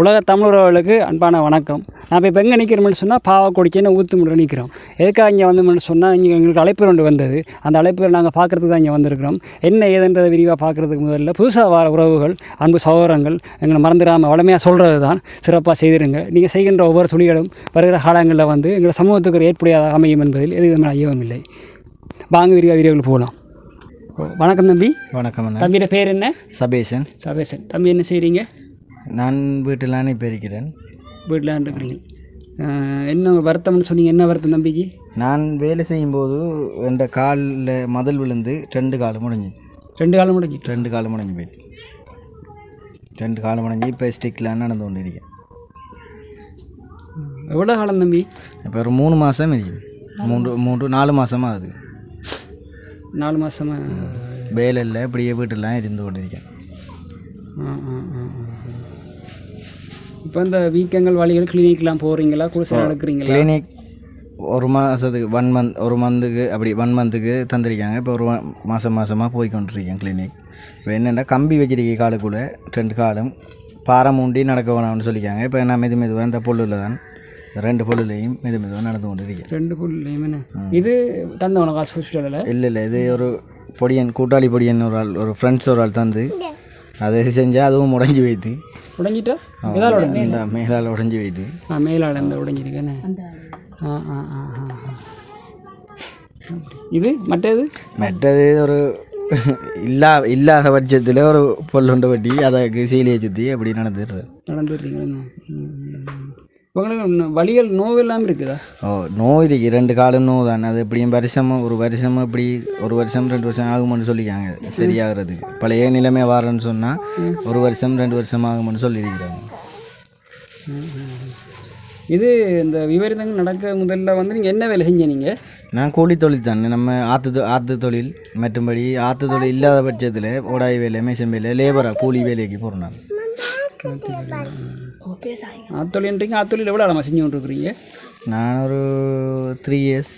உலக தமிழர்களுக்கு அன்பான வணக்கம். நான் இப்போ எங்கே நிற்கிறோம்னு சொன்னால் பாவக்கொடிக்கேன்னு ஊத்து முறை நிற்கிறோம் எதுக்காக இங்கே வந்தோம்னு சொன்னால் இங்கே எங்களுக்கு அழைப்பு ஒன்று வந்தது. அந்த அழைப்பு நாங்கள் பார்க்குறதுக்கு தான் இங்கே வந்திருக்கிறோம். என்ன ஏதுன்றதை விரிவாக பார்க்குறதுக்கு முதல்ல புதுசாக வர உறவுகள் அன்பு சகோதரங்கள் எங்களை மறந்துடாமல் வளமையாக சொல்கிறது தான் சிறப்பாக செய்திருங்க. நீங்கள் செய்கின்ற ஒவ்வொரு துளிகளும் வருகிற காலங்களில் வந்து எங்கள் சமூகத்துக்கு ஒரு ஏற்புடையதாக அமையும் என்பதில் எது விதமான ஐயமும் இல்லை. வாங்க விரிவாக வீடியோவில் போகலாம் வணக்கம் தம்பி. வணக்கம் தம்பியோட பேர் என்ன? சபேசன். சபேசன். தம்பி என்ன செய்கிறீங்க நான் வீட்டில் இப்போ இருக்கிறேன் வீட்டில் இருக்கிறீங்க என்ன வருத்தம்னு சொன்னீங்க? என்ன வருத்தம் தம்பிக்கு? நான் வேலை செய்யும்போது என் காலில் மதில் விழுந்து ரெண்டு கால் முடிஞ்சு ரெண்டு காலம் முடிஞ்சிட்டு ரெண்டு கால் முடிஞ்சு போயிட்டு. ரெண்டு கால் முடிஞ்சு இப்போ ஸ்டிக்கில் நடந்து கொண்டு இருக்கேன் எவ்வளோ காலம் தம்பி? இப்போ ஒரு மூணு மாதம் இருக்கும் மூன்று மூன்று நாலு மாதமாக ஆகுது. நாலு மாதமா வேலை இல்லை இப்படியே வீட்டிலாம் இருந்து கொண்டு இருக்கேன் இப்போ இந்த வீக்கங்கள் வழிகள் கிளினிக்லாம் போகிறீங்களா குடிசை நடக்கிறீங்களா கிளினிக் ஒரு மாதத்துக்கு ஒன் மந்த் ஒரு மந்த்துக்கு அப்படி ஒன் மந்த்துக்கு தந்திருக்காங்க. இப்போ ஒரு மாதம் மாதமாக போய் கொண்டிருக்கேன் கிளினிக் இப்போ என்னென்னா கம்பி வச்சிருக்க காலுக்குள்ளே ரெண்டு காலும். பாறை மூண்டி நடக்க வேணாம்னு சொல்லிக்காங்க. இப்போ நான் மெது மெதுவாக இந்த பொல்லில் தான் ரெண்டு பொல்லுலையும் மெது மெதுவாக நடந்து கொண்டு இருக்கேன் ரெண்டு புள்ளையும் என்ன? இது தந்தவன காசு ஹாஸ்பிட்டலில் இல்லை இல்லை. இது ஒரு பொடியன் கூட்டாளி பொடியன் ஒரு ஆள் ஒரு ஃப்ரெண்ட்ஸ் ஒரு ஆள் தந்து அதை செஞ்சால் அதுவும் உடஞ்சி வைத்து உடஞ்சிட்டா? இதால் உடஞ்சி மேலால் உடஞ்சி வைத்து ஆ மேலாட இந்த உடஞ்சிருக்கேன்னு. ஆ ஆ ஆ ஆ ஆ. இது மற்றது? மற்றது ஒரு இல்லா இல்லாத பட்சத்தில் ஒரு பொல்லுண்டு வட்டி அதை சீலையை சுற்றி அப்படி நடந்துடுறது. நடந்துடுறீங்களா? உங்களுக்கு வலிகள் நோவு இல்லாமல் இருக்குதா? ஓ நோய் இருக்கு ரெண்டு காலம் நோய் தான். அது எப்படியும் வருஷமாக ஒரு வருஷம் இப்படி ஒரு வருஷம் ரெண்டு வருஷம் ஆகும்னு சொல்லிக்காங்க சரியாகிறதுக்கு. பழைய நிலைமை வரேன்னு சொன்னால் ஒரு வருஷம் ரெண்டு வருஷம் ஆகும்னு சொல்லியிருக்கிறாங்க. இது இந்த விபரீதங்கள் நடக்க முதல்ல வந்து நீங்கள் என்ன வேலை செஞ்ச நீங்கள் நான் கூலி தொழில் தானே. நம்ம ஆற்று ஆற்று தொழில் மற்றும்படி ஆற்று தொழில் இல்லாத பட்சத்தில் ஓடாய் வேலை மேசம் வேலை லேபராக கூலி வேலைக்கு போகிறேன் நான் ஆத்தொழின்றீங்க ஆத்தொழில் எவ்வளோ ஆழமாக செஞ்சு கொண்டிருக்கிறீங்க? நான் ஒரு த்ரீ இயர்ஸ்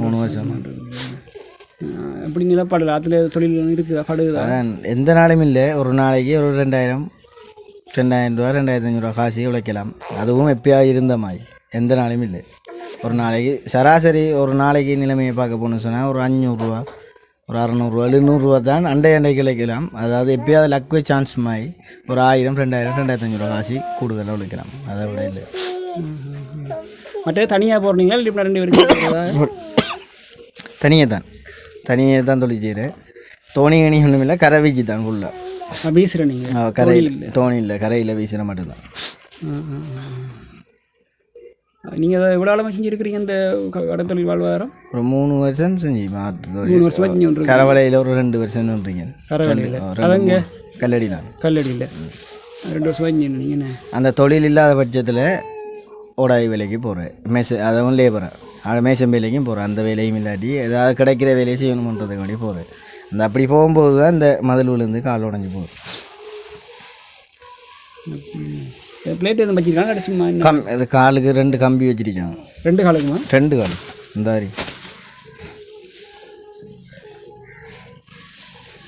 மூணு வருஷம். எப்படி நிலப்பாடு ஆற்றுல தொழில் இருக்குதா? படுகுதா? எந்த நாளும் இல்லை. ஒரு நாளைக்கு ஒரு ரெண்டாயிரம் ரெண்டாயிரம் ரூபா ரெண்டாயிரத்தி அஞ்சூறுவா காசு உழைக்கலாம். அதுவும் எப்பயா இருந்த மாதிரி. எந்த நாளும் இல்லை. ஒரு நாளைக்கு சராசரி ஒரு நாளைக்கு நிலைமையை பார்க்க போகணும்னு சொன்னால் ஒரு அஞ்சூறுரூவா ஒரு அறநூறுவா எழுநூறுவா தான் அண்டை அண்டை கிடைக்கலாம் அதாவது எப்பயாவது லக்கு சான்ஸ் மாதிரி ஒரு ஆயிரம் ரெண்டாயிரம் ரெண்டாயிரத்தி அஞ்சூறுவா காசு கூடுதலாக உழைக்கலாம் அதை விட இல்லை. மற்ற தனியாக போடுறீங்களா இல்லை ரெண்டு பேருக்கு தனியே தான். தனியே தான் தொழில் செய்கிறேன் தோணி கணி ஒன்றும் இல்லை கரை வீச்சு தான் ஃபுல்லாக வீசுகிற நீங்கள் கரையில் தோணி இல்லை கரையில் வீசுகிற மட்டும்தான். நீங்கள் அதை எவ்வளோ ஆழமாக செஞ்சுருக்கிறீங்க இந்த கடத்தொழில் வாழ்வாதாரம்? ஒரு மூணு வருஷம் செஞ்சு மூணு வருஷமாக செஞ்சு கரவலையில் ஒரு ரெண்டு வருஷம் நின்றீங்க. கரவலையில். அதங்க? கல்லடி நான் கல்லடியில். ரெண்டு வருஷமாக செஞ்சு அந்த தொழில் இல்லாத பட்சத்தில் ஓடாய் வேலைக்கு போகிறேன் மேச அதுவும் லேபராக மேசம் வேலைக்கும் போகிறேன் அந்த வேலையும் இல்லாட்டி ஏதாவது கிடைக்கிற வேலையை செய்யணுமன்றதுக்கு வேண்டி போகிறேன் அந்த அப்படி போகும்போது தான் இந்த மதில் விழுந்து கால் உடஞ்சி போகுது. பிளேட் எதுவும் வச்சிருக்காங்க அடிச்சுமா கம் காலுக்கு ரெண்டு கம்பி வச்சிருக்காங்க. ரெண்டு காலுக்குமா? ரெண்டு கால். இந்த மாதிரி.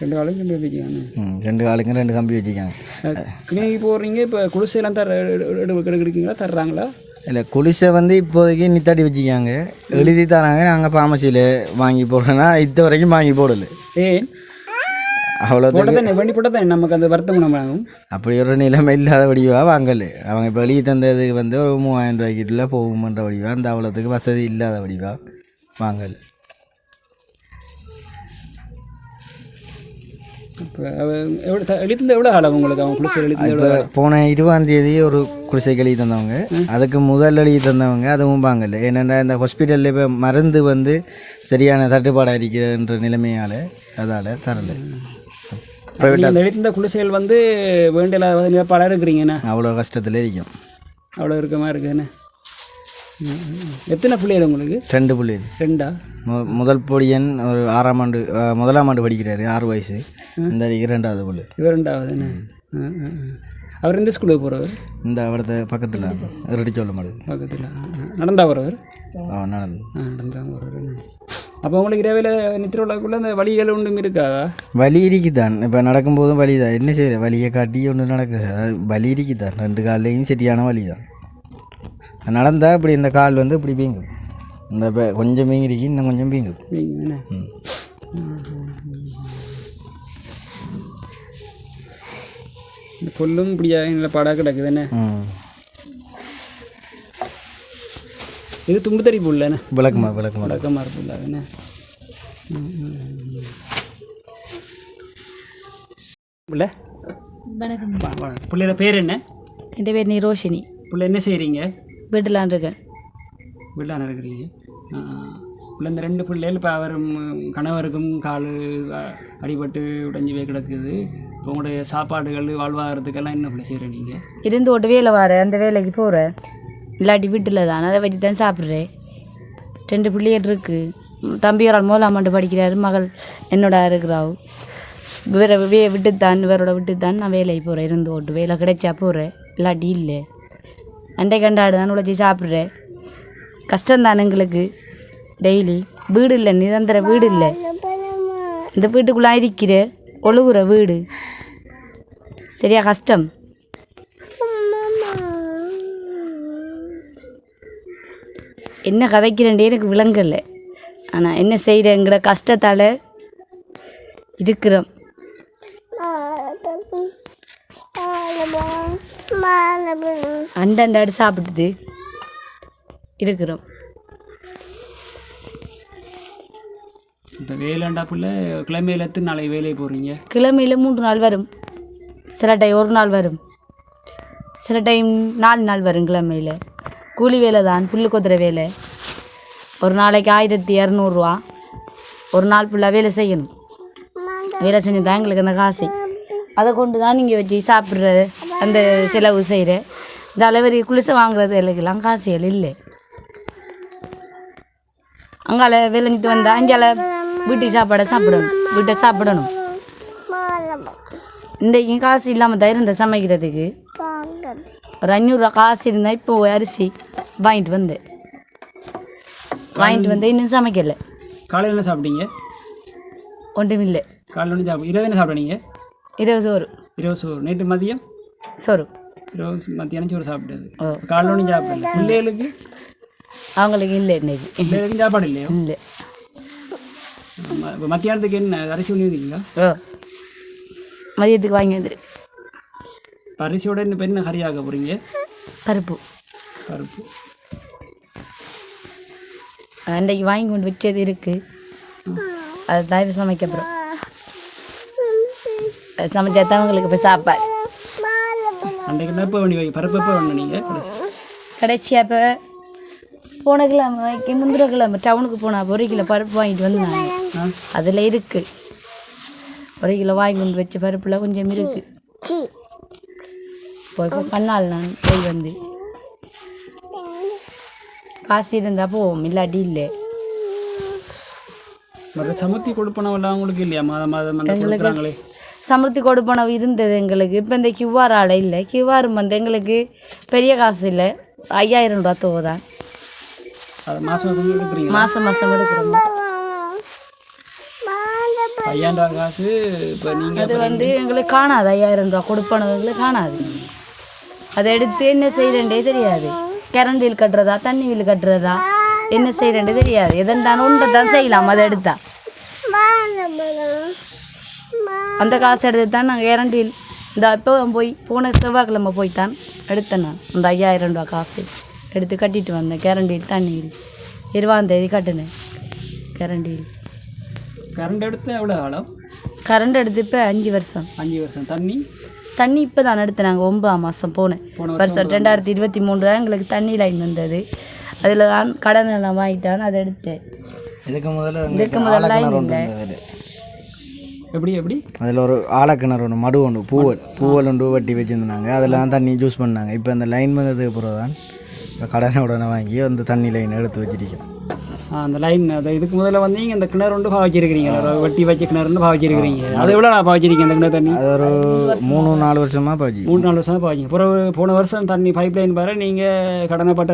ரெண்டு காலுக்கு ரெண்டு வச்சுக்காங்க ம் ரெண்டு காலுக்கு ரெண்டு கம்பி வச்சிருக்காங்க. கிளினிக் போடுறீங்க இப்போ குடிசையெல்லாம் தர எடுக்கிறீங்களா? தர்றாங்களா? இல்லை குளிசை வந்து இப்போதைக்கு நித்தாட்டி வச்சுக்காங்க எழுதி தராங்க. நாங்கள் ஃபார்மசியில் வாங்கி போடுறோன்னா இது வரைக்கும் வாங்கி போடலை. ஏன்? வண்டி போட்டால் தானே நமக்கு அந்த வருத்தம் அப்படி ஒரு நிலைமை இல்லாத வடிவாக வாங்கலை. அவங்க இப்போ எழுதி தந்ததுக்கு வந்து ஒரு மூவாயிரம் ரூபாய்க்கிட்ட போகுமன்ற வடிவாக அந்த அவ்வளோத்துக்கு வசதி இல்லாத வடிவாக வாங்கலை. போன இருபதாம் தேதி ஒரு குடிசைக்கு எழுதி தந்தவங்க. அதுக்கு முதல் எழுதி தந்தவங்க அதுவும் வாங்கலை. ஏனென்றால் இந்த ஹாஸ்பிட்டலில் இப்போ மருந்து வந்து சரியான தட்டுப்பாடாக இருக்கிறன்ற நிலைமையால் அதால் தரலை. அந்த எழுத்துந்த குளிசைகள் வந்து வேண்டிய படம் இருக்கிறீங்கண்ணே? அவ்வளோ கஷ்டத்தில் இருக்கும். அவ்வளோ இருக்க மாதிரி இருக்குதுண்ணே. எத்தனை பிள்ளைகள் உங்களுக்கு? ரெண்டு புள்ளி ரெண்டா? முதல் பொடியன் ஒரு ஆறாம் ஆண்டு முதலாம் ஆண்டு படிக்கிறாரு ஆறு வயசு. இந்த அடிக்கு ரெண்டாவது புள்ளி. இவர் ரெண்டாவதுண்ணே. அவர் எந்த ஸ்கூலுக்கு போகிறவர் இந்த அவரது பக்கத்தில் ரெடி சொல்ல மாட்டேது பக்கத்தில். நடந்தா போகிறவர் நடந்து நடந்தா போகிறவர் அப்போ உங்களுக்கு இரவில் நித்திரவுலக்குள்ளே அந்த வழிகள் ஒன்றும் இருக்காதா வலி இருக்குதான். இப்போ நடக்கும்போதும் வலி தான் என்ன செய்யற வலியை காட்டி ஒன்று நடக்குது. அது வலி இருக்குதான். ரெண்டு கால்லையும் சரியான வலி தான் நடந்தால் இப்படி இந்த கால் வந்து இப்படி வீங்கும். இந்த இப்போ கொஞ்சம் வீங்கிருக்கு இன்னும் கொஞ்சம் வீங்குது நீங்க என்ன ம் இந்த புல்லும் இப்படியா? நல்ல பாடாக கிடக்குது என்ன ம் இது தும்புத்தடி புல் என்ன விளக்குமா. விளக்குமா வழக்கமாக இருக்கும் அது என்ன பிள்ளை வணக்கம் பிள்ளையோட பேர் என்ன? என் பேர் நிரோஷினி பிள்ளை என்ன செய்கிறீங்க வீட்டிலான் இருக்கேன். வீட்டான இருக்கிறீங்க? ஆ, பிள்ளை இந்த ரெண்டு பிள்ளைகள் இப்போ அவர் கணவருக்கும் கால் அ- அடிபட்டு உடைஞ்சு போய் கிடக்குது. இப்போ உங்களுடைய சாப்பாடுகள் வாழ்வாதாரத்துக்கெல்லாம் என்ன பிள்ளை செய்கிற நீங்கள் இருந்து ஒரு வேலை வர. அந்த வேலைக்கு போகிறேன் இல்லாட்டி வீட்டில் தான்? அதை வச்சு தான் சாப்பிட்றேன் ரெண்டு பிள்ளைகள் இருக்குது தம்பி ஒரு ஆள் மூலாம் ஆண்டு படிக்கிறாரு. மகள் என்னோட இருக்கிறாவு. வேற வே விட்டுத்தான் இவரோட விட்டுத்தான் நான் வேலைக்கு போகிறேன் இருந்து ஓட்டு வேலை கிடைச்சா போகிறேன் இல்லாட்டி இல்லை. அண்டை கண்டாடு தான் உழைச்சி சாப்பிட்றேன் கஷ்டம்தான் எங்களுக்கு. டெய்லி. வீடு இல்லை நிரந்தர வீடு இல்லை. இந்த வீட்டுக்குள்ளே இருக்கிற ஒழுகுற வீடு. சரியா? கஷ்டம். என்ன கதைக்கிறேன்டே எனக்கு விளங்கலை. ஆனால் என்ன செய்கிறேங்கிற கஷ்டத்தால் இருக்கிறோம். அண்டண்டாடு சாப்பிட்டுட்டு இருக்கிறோம். இப்போ வேலைண்டா பிள்ளை கிழமையில எத்தனை நாளைக்கு வேலைக்கு போகிறீங்க கிழமையில் மூன்று நாள் வரும். சில டைம் ஒரு நாள் வரும். சில டைம் நாலு நாள் வரும் கிழமையில். கூலி வேலை தான் புல் கொத்துற வேலை. ஒரு நாளைக்கு ஆயிரத்தி இரநூறுவா. ஒரு நாள் ஃபுல்லாக வேலை செய்யணும். வேலை செஞ்சு தான் எங்களுக்கு அந்த காசு. அதை கொண்டு தான் நீங்கள் வச்சு சாப்பிட்ற அந்த செலவு செய்கிற இந்த அளவரி குளிசை வாங்குறது எல்லாம் காசுகள் இல்லை. அங்கால விளைஞ்சிட்டு வந்தால் அங்கால வீட்டு சாப்பாடை சாப்பிடணும் வீட்டை சாப்பிடணும். இன்றைக்கும் காசு இல்லாமல் தான் இருந்த சமைக்கிறதுக்கு ஒரு அஞ்சூறுரூவா காசு இருந்தால் இப்போ அரிசி வாங்கிட்டு வந்தேன். வாங்கிட்டு வந்து இன்னும் சமைக்கலை. காலையில் என்ன சாப்பிட்டீங்க? ஒன்றும் இல்லை காலையில் ஒன்று சாப்பிடு இரவு என்ன சாப்பிட்டீங்க இருபது சோறு. இரவு சோறு. நேற்று மதியம்? சோறு. இரவு மத்தியானம் சோறு சாப்பிட்டது. ஓ. காலையில் ஒன்றும் சாப்பிடல. பிள்ளைகளுக்கு? அவங்களுக்கு இல்லை இன்னைக்கு. சாப்பாடு இல்லையா? இல்லை. மத்தியானத்துக்கு என்ன? அரிசி ஒன்று இருக்கீங்களா ஓ. மதியத்துக்கு வாங்கி வந்துரு. இன்னும் இப்போ என்ன கறியாக்க போகிறீங்க பருப்பு. பருப்பு. அன்றைக்கு வாங்கி கொண்டு வச்சது இருக்குது அது தான் இப்போ சமைக்க அப்புறம் அது சமைச்சா தான் அவங்களுக்கு இப்போ சாப்பாடு. அன்றைக்கு எப்போ பண்ணி வை பருப்பு எப்போ பண்ண நீங்கள் கடைசியாக இப்போ போன கிழமைக்கு முந்திர கிழமை டவுனுக்கு போனால் ஒரு கிலோ பருப்பு வாங்கிட்டு வந்தாங்க அதில் இருக்குது ஒரு கிலோ வாங்கி கொண்டு வச்ச பருப்பில் கொஞ்சம் இருக்குது இப்போ இப்போ பண்ணால் நான் போய் வந்து. காசு இருந்தால் போவோம் இல்லாட்டி இல்லை. சமுத்தி கொடுப்பனவெல்லாம் உங்களுக்கு இல்லையா? மாதம் மாதம் கொடுக்குறாங்களே. சமர்த்தி கொடுப்பனவு இருந்தது எங்களுக்கு. இப்போ இந்த கியூஆர் ஆடை இல்லை. கியூஆர் வந்து எங்களுக்கு பெரிய காசு இல்லை. ஐயாயிரம் ரூபா தோதான். மாதம் மாதம் எடுக்கிறோம். ஐயாயிரம் காசு இப்போ நீங்கள் அது வந்து எங்களுக்கு காணாது ஐயாயிரம் ரூபா கொடுப்பனவு எங்களுக்கு காணாது. அதை எடுத்து என்ன செய்கிறேன்டே தெரியாது. கரண்ட் பில் கட்டுறதா தண்ணி பில் கட்டுறதா என்ன செய்கிறேன்டே தெரியாது. எதன்டான ஒன்றை தான் செய்யலாம் அதை எடுத்தா. அந்த காசு எடுத்து தான் நாங்கள் கரண்ட் பில் இந்த இப்போ போய் போன செவ்வாய்க்கிழமை போய்த்தான் எடுத்தேன் நான். அந்த ஐயாயிரம் ரூபா காசு எடுத்து கட்டிட்டு வந்தேன் கரண்ட் பில் தண்ணி பில் இருபதாம் தேதி கட்டினேன் கரண்ட் பில் கரண்ட் எடுத்து எவ்வளோ காலம்? கரண்ட் எடுத்து இப்போ அஞ்சு வருஷம். அஞ்சு வருஷம். தண்ணி? தண்ணி இப்போ தான் எடுத்தேன். நாங்கள் ஒன்பதாம் மாதம் போனேன். போன வருஷம் ரெண்டாயிரத்தி இருபத்தி மூணு தான் எங்களுக்கு தண்ணி லைன் வந்தது. அதில் தான் கடன் எல்லாம் வாங்கிட்டான். அதை எடுத்தேன். இதுக்கு முதல்ல இதுக்கு முதல்ல ஒன்று இல்லை. இருந்தது. எப்படி எப்படி? அதில் ஒரு ஆலக்கிணறு ஒன்று மடு ஒன்று பூவல். பூவல் ஒன்று வெட்டி வச்சுருந்தாங்க. அதில் தான் தண்ணி யூஸ் பண்ணாங்க. இப்போ அந்த லைன் வந்ததுக்கு பிறகு தான் இப்போ கடனை உடனே வாங்கி அந்த தண்ணி லைன் எடுத்து வச்சிருக்கோம். அந்த லைன் அது இதுக்கு முதல்ல வந்து நீங்கள் இந்த கிணறு ஒன்று பாவச்சிருக்கிறீங்க. வெட்டி வச்ச கிணறுன்னு பாவச்சிருக்கிறீங்க. அது எவ்வளோ நான் பாவச்சிருக்கீங்க அந்த கிணறு தண்ணி? அது ஒரு மூணு நாலு வருஷமாக பாஜி மூணு நாலு வருஷம் பாவச்சிங்க பிறகு போன வருஷம் தண்ணி பைப் லைன் பாரு நீங்கள் கடனைப்பட்ட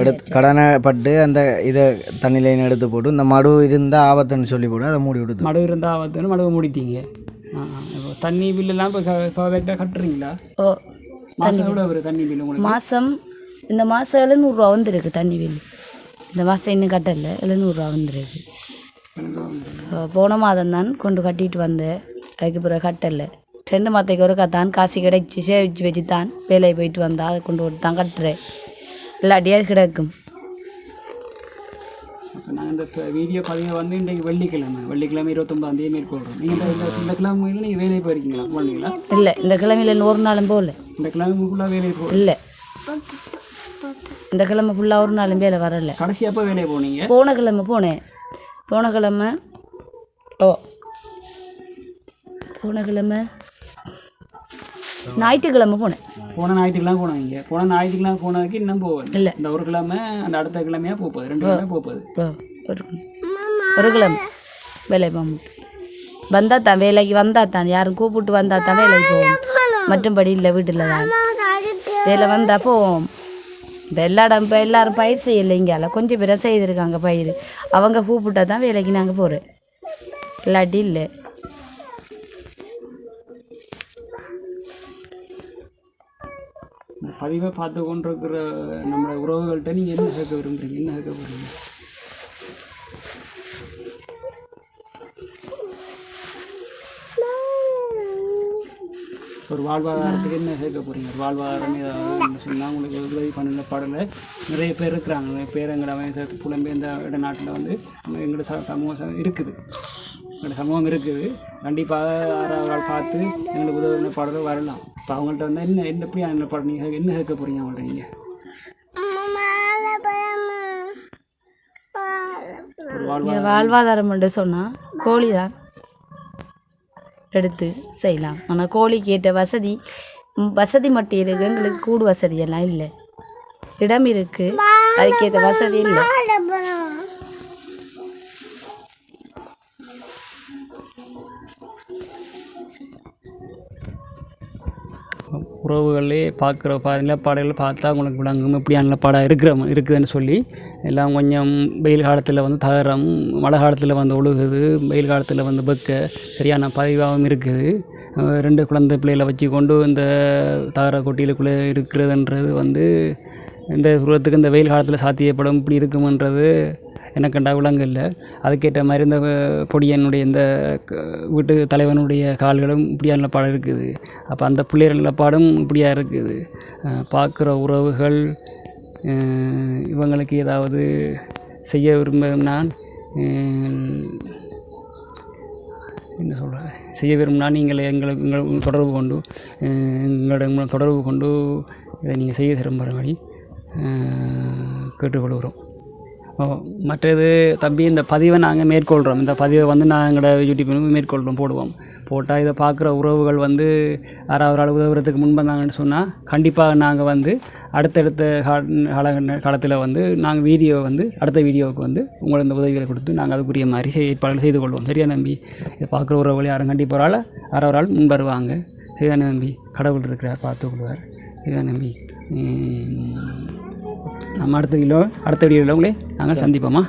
எடுத்து கடனை பட்டு அந்த இதை தண்ணி லைன் எடுத்து போட்டு இந்த மடு இருந்தால் ஆபத்துன்னு சொல்லி போட்டு அதை மூடி விடுது மடுவு இருந்தால் ஆபத்துன்னு மடுவை முடித்தீங்க தண்ணி பில்லெல்லாம் இப்போ கரெக்டாக கட்டுறீங்களா? ஓ மாதம் எவ்வளோ வரும் தண்ணி பில் உங்களுக்கு? மாதம் இந்த மாதம் எழுநூறுவா வந்திருக்கு தண்ணி பில் இந்த மாதம் இன்னும் கட்டல. எழுநூறுவா வந்திருக்கு. போன மாதம் தான் கொண்டு கட்டிட்டு வந்தேன். அதுக்கு பிறகு கட்டலை. ரெண்டு மாதத்துக்கு ஒரு தான் காசு கிடைச்சி சேவிச்சு வச்சு தான் வேலையை போயிட்டு வந்தா. அதை கொண்டு வந்து தான் கட்டுறேன். இல்லாட்டியே அது கிடக்கும். நாங்கள் இந்த வீடியோ பதிவு வந்து இன்றைக்கு வெள்ளிக்கிழமை. வெள்ளிக்கிழமை இருபத்தொம்பதாம் தேதி மேற்கொள்கிறோம் நீங்கள் இந்த இந்த கிழமையில் நீங்கள் வேலையை போயிருக்கீங்களா? போனீங்களா இல்லை இந்த கிழமையில ஒரு நாளும் போகல. இந்த கிழமைக்குள்ளே வேலையை போ இல்லை. இந்த கிழமை ஃபுல்லாக ஒரு நாளும் வேலை வரல. கடைசி எப்போ வேலையை போனீங்க? போன கிழமை போனேன். போன கிழமை ஓ போன கிழமை ஞாயிற்றுக்கிழமை போனேன். போன ஞாயிற்றுக்கிழமை போனீங்க போன ஞாயிற்றுக்கிழமை போனதுக்கு இன்னும் போவேன் இல்லை. இந்த ஒரு கிழமை அந்த அடுத்த கிழமையாக போகுது ரெண்டு கிழமை போகுது ஒரு கிழமை. வேலைக்கு போக வந்தால் தான் வேலைக்கு வந்தால் தான். யாரும் கூப்பிட்டு வந்தால் தான் வேலைக்கு போவோம். மற்றும்படி இல்லை வீட்டில் தான். வேலை வந்தால் போவோம். இந்த எல்லா இடம் இப்போ எல்லாரும் பயிர் செய்யலை இங்கால கொஞ்சம் பேர் செய்திருக்காங்க பயிர் அவங்க கூப்பிட்டா தான் வேலைக்கு நாங்கள் போகிறோம் இல்லாட்டி இல்லை. பதிவை பார்த்து கொண்டிருக்கிற நம்மளோட உறவுகள்கிட்ட நீங்கள் என்ன கேட்க விரும்புறீங்க? என்ன கேட்க போகிறீங்க ஒரு வாழ்வாதாரத்துக்கு என்ன சேர்க்க போகிறீங்க ஒரு வாழ்வாதாரம் ஏதாவது சொன்னால் உங்களுக்கு உதவி பண்ணல பாடல நிறைய பேர் இருக்கிறாங்க. நிறைய பேர் எங்களோட புலம்பெயர்ந்த இட நாட்டில் வந்து எங்களோட ச சமூகம் இருக்குது. எங்களோட சமூகம் இருக்குது. கண்டிப்பாக யாராவது பார்த்து எங்களுக்கு உதவி பாடல வரலாம். இப்போ அவங்கள்ட்ட வந்து என்ன என்ன எப்படி என்ன பாடம் நீங்கள் என்ன சேர்க்க போகிறீங்க அவங்கள்ட்ட நீங்கள் வாழ்வாதாரம். என்று சொன்னால் கோழி தான் எடுத்து செய்யலாம். ஆனால் கோழிக்கு ஏற்ற வசதி வசதி மட்டும் இருக்குது எங்களுக்கு கூடு வசதியெல்லாம் இல்லை. இடம் இருக்குது அதுக்கேற்ற வசதி இல்லை. உறவுகளே பார்க்குற பா நிலப்பாடுகளை பார்த்தா உங்களுக்கு விளங்கும். இப்படியான நிலப்பாடாக இருக்கிற இருக்குதுன்னு சொல்லி எல்லாம் கொஞ்சம் வெயில் காலத்தில் வந்து தகரம் மழை காலத்தில் வந்து ஒழுகுது வெயில் காலத்தில் வந்து வெக்க சரியான பதிவாகவும் இருக்குது. ரெண்டு குழந்தை பிள்ளைகளை வச்சு கொண்டு இந்த தகர கொட்டியிலுக்குள்ளே இருக்கிறதுன்றது வந்து இந்த உருவத்துக்கு இந்த வெயில் காலத்தில் சாத்தியப்படும். இப்படி இருக்குமன்றது எனக்கு கண்டா விலங்கு இல்லை. அதுக்கேற்ற மாதிரி இந்த பொடியனுடைய இந்த வீட்டு தலைவனுடைய கால்களும் இப்படியான நிலப்பாடு இருக்குது அப்போ அந்த பிள்ளைகள் நிலப்பாடும் இப்படியா இருக்குது. பார்க்குற உறவுகள் இவங்களுக்கு ஏதாவது செய்ய விரும்பும் நான் என்ன சொல்கிறேன் செய்ய விரும்பினா நீங்கள் எங்களுக்கு எங்களுக்கு தொடர்பு கொண்டு அஹ், எங்களிடம் தொடர்பு கொண்டு இதை நீங்கள் செய்ய விரும்புகிறபடி கேட்டுக்கொள்கிறோம். மற்றது தம்பி இந்த பதிவை நாங்கள் மேற்கொள்கிறோம் இந்த பதிவை வந்து நான் எங்களோட யூடியூப் மேற்கொள்கிறோம் போடுவோம். போட்டால் இதை பார்க்குற உறவுகள் வந்து யாராவது ஆள் உதவுறதுக்கு முன் வந்தாங்கன்னு சொன்னால் கண்டிப்பாக நாங்கள் வந்து அடுத்தடுத்த கால காலத்தில் வந்து நாங்கள் வீடியோ வந்து அடுத்த வீடியோவுக்கு வந்து உங்களை இந்த உதவிகளை கொடுத்து நாங்கள் அதுக்குரிய மாதிரி செய் ஏற்பாடுகள் செய்து கொள்வோம். சரியா நம்பி இதை பார்க்குற உறவுகள் யாரும் கண்டிப்பாக ஒரு ஆள் முன் வருவாங்க. சரியா நம்பி கடவுள் இருக்கிறார் பார்த்துக்கொள்வார் சரியா நம்பி நம்ம அடுத்த வீடியோ அடுத்த வீடியோவில் உங்களே நாங்கள் சந்திப்போமா?